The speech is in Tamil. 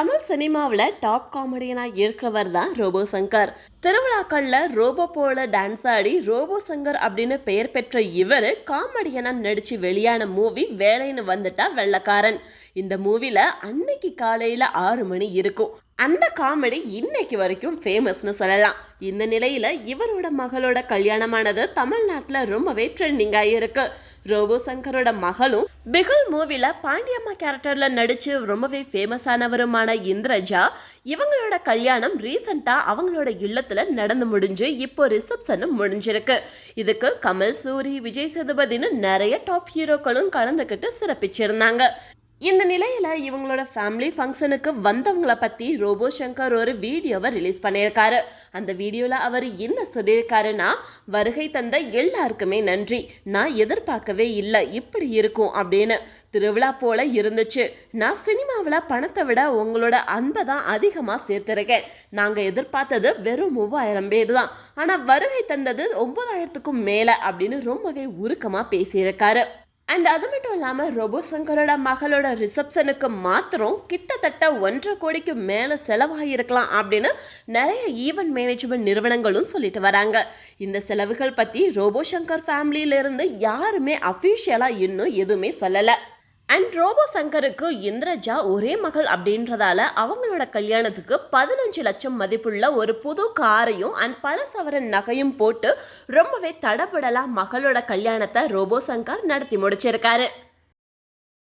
தமிழ் சினிமாவில் டாப் காமெடியனாக இருக்கிறவர் தான் ரோபோ சங்கர். திருவிழாக்களில் ரோபோ போல டான்ஸ் ஆடி ரோபோ சங்கர் அப்படின்னு பெயர் பெற்ற இவர் காமெடியனாக நடித்து வெளியான மூவி வேலைன்னு வந்துட்டா வெள்ளக்காரன். இந்த மூவியில் அன்னைக்கு காலையில் ஆறு மணி இருக்கும். அந்த காமெடி இன்னைக்கு வரைக்கும் ஃபேமஸ்னு சொல்லலாம். இந்த நிலையில் இவரோட மகளோட கல்யாணமானது தமிழ்நாட்டில் ரொம்பவே ட்ரெண்டிங்காக ஆகியிருக்கு ரோபோ சங்கரோட மகளும் பிகுல் மூவியில் பாண்டியம்மா கேரக்டரில் நடித்து ரொம்பவே ஃபேமஸானவருமான இந்திரஜா இவங்களோட கல்யாணம் ரீசண்டாக அவங்களோட இல்லத்தில் நடந்து முடிஞ்சு இப்போ ரிசப்ஷனும் முடிஞ்சிருக்கு. இதுக்கு கமல் சூரி விஜய் சேதுபதினு நிறைய டாப் ஹீரோக்களும் கலந்துக்கிட்டு சிறப்பிச்சிருந்தாங்க. இந்த நிலையில இவங்களோட ஃபேமிலி ஃபங்க்ஷனுக்கு வந்தவங்கள பத்தி ரோபோ சங்கர் ஒரு வீடியோவை ரிலீஸ் பண்ணியிருக்காரு. அந்த வீடியோல அவர் என்ன சொல்லியிருக்காருன்னா வருகை தந்த எல்லாருக்குமே நன்றி. நான் எதிர்பார்க்கவே இல்லை இப்படி இருக்கும் அப்படின்னு திருவிழா போல இருந்துச்சு. நான் சினிமாவில் பணத்தை விட உங்களோட அன்பை தான் அதிகமாக சேர்த்துருக்கேன். நாங்கள் எதிர்பார்த்தது வெறும் மூவாயிரம் பேர் தான். ஆனால் வருகை தந்தது ஒன்பதாயிரத்துக்கும் மேலே அப்படின்னு ரொம்பவே உருக்கமாக பேசியிருக்காரு. அண்ட் அது மட்டும் இல்லாமல் ரோபோ சங்கரோட மகளோட ரிசப்ஷனுக்கு மாத்திரம் கிட்டத்தட்ட ஒன்றரை கோடிக்கு மேலே செலவாகியிருக்கலாம் அப்படின்னு நிறைய ஈவெண்ட் மேனேஜ்மெண்ட் நிறுவனங்களும் சொல்லிட்டு வராங்க. இந்த செலவுகள் பற்றி ரோபோ சங்கர் ஃபேமிலியிலேருந்து யாருமே அஃபிஷியலாக இன்னும் எதுவுமே சொல்லலை. அண்ட் ரோபோ சங்கருக்கு இந்திரஜா ஒரே மகள் அப்படின்றதால அவங்களோட கல்யாணத்துக்கு பதினஞ்சு லட்சம் மதிப்புள்ள ஒரு புது காரையும் அண்ட் பல சவரன் நகையும் போட்டு ரொம்பவே தடபடலாக மகளோட கல்யாணத்தை ரோபோ சங்கர் நடத்தி முடிச்சிருக்காரு.